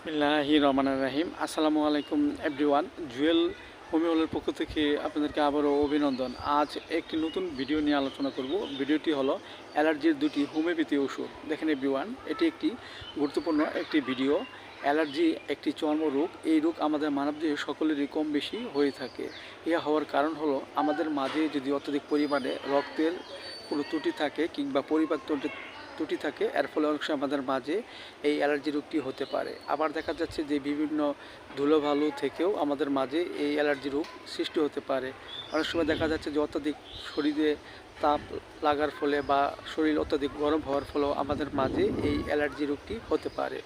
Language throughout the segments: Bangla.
বিসমিল্লাহি রহমান রাহিম। আসসালামু আলাইকুম এভরিওয়ান জুয়েল হোমিওলের পক্ষ থেকে আপনাদেরকে আবারও অভিনন্দন। আজ একটি নতুন ভিডিও নিয়ে আলোচনা করব। ভিডিওটি হলো অ্যালার্জির দুটি হোমিওপ্যাথি ওষুধ। দেখেন এভরিওয়ান এটি একটি গুরুত্বপূর্ণ একটি ভিডিও। অ্যালার্জি একটি চর্মরোগ এই রোগ আমাদের মানবদেহে সকলেরই কম বেশি হয়ে থাকে। ইহা হওয়ার কারণ হলো আমাদের মাঝে যদি অত্যধিক পরিমাণে রক্তের কোনো ত্রুটি থাকে কিংবা পরিপাক ত্রুটি থাকে, এর ফলে অনেক সময় আমাদের মাঝে এই অ্যালার্জি রোগটি হতে পারে। আবার দেখা যাচ্ছে যে বিভিন্ন ধুলোভালু থেকেও আমাদের মাঝে এই অ্যালার্জি রোগ সৃষ্টি হতে পারে। অনেক সময় দেখা যাচ্ছে যে অত্যাধিক শরীরে তাপ লাগার ফলে বা শরীর অত্যধিক গরম হওয়ার ফলেও আমাদের মাঝে এই অ্যালার্জি রোগটি হতে পারে।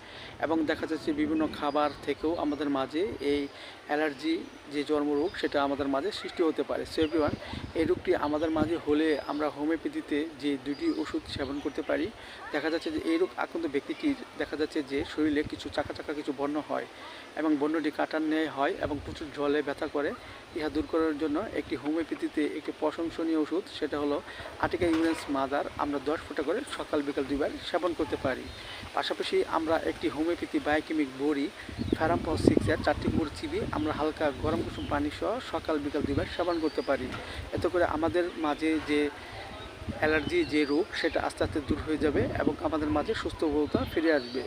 এবং দেখা যাচ্ছে বিভিন্ন খাবার থেকেও আমাদের মাঝে এই অ্যালার্জি যে চর্মরোগ সেটা আমাদের মাঝে সৃষ্টি হতে পারে। সো এভরিওয়ান এই রোগটি আমাদের মাঝে হলে আমরা হোমিওপ্যাথিতে যে দুটি ওষুধ সেবন করতে পারি, দেখা যাচ্ছে যে এই রোগ আক্রান্ত ব্যক্তিটির দেখা যাচ্ছে যে শরীরে কিছু চাকা চাকা কিছু বর্ণ হয় এবং বর্ণটি কাটার ন্যায় হয় এবং প্রচুর জলে ব্যথা করে। ইহা দূর করার জন্য একটি হোমিওপ্যাথিতে একটি প্রশংসনীয় ওষুধ, সেটা হলো আটিকা ইউরেন্স মাদার আমরা দশ ফোঁটা করে সকাল বিকাল দুইবার সেবন করতে পারি। পাশাপাশি আমরা একটি হোমিওপ্যাথি বায়োকেমিক বড়ি সিক্স সিক্সের চারটি গুড় চিবি আমরা হালকা গরম কুসুম পানি সহ সকাল বিকাল দুইবার সেবন করতে পারি। এতে করে আমাদের মাঝে যে অ্যালার্জি যে রোগ, সেটা আস্তে আস্তে দূর হয়ে যাবে এবং আমাদের মাঝে সুস্থবোধতা ফিরে আসবে।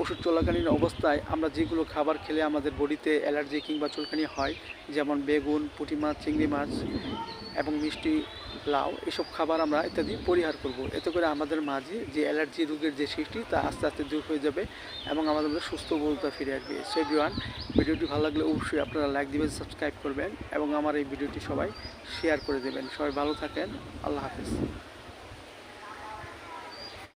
ওষুধ চলাকালীন অবস্থায় আমরা যেগুলো খাবার খেলে আমাদের বডিতে অ্যালার্জি কিংবা চুলকানি হয়, যেমন বেগুন, পুঁটি মাছ, চিংড়ি মাছ এবং মিষ্টি লাউ, এসব খাবার আমরা ইত্যাদি পরিহার করব। এতে করে আমাদের মাঝে যে অ্যালার্জি রোগের যে সৃষ্টি, তা আস্তে আস্তে দূর হয়ে যাবে এবং আমাদের মধ্যে সুস্থ বলতা ফিরে আসবে। সেই ভিডিওটি ভালো লাগলে অবশ্যই আপনারা লাইক দেবেন, সাবস্ক্রাইব করবেন এবং আমার এই ভিডিওটি সবাই শেয়ার করে দেবেন। সবাই ভালো থাকেন। আল্লাহ হাফিজ।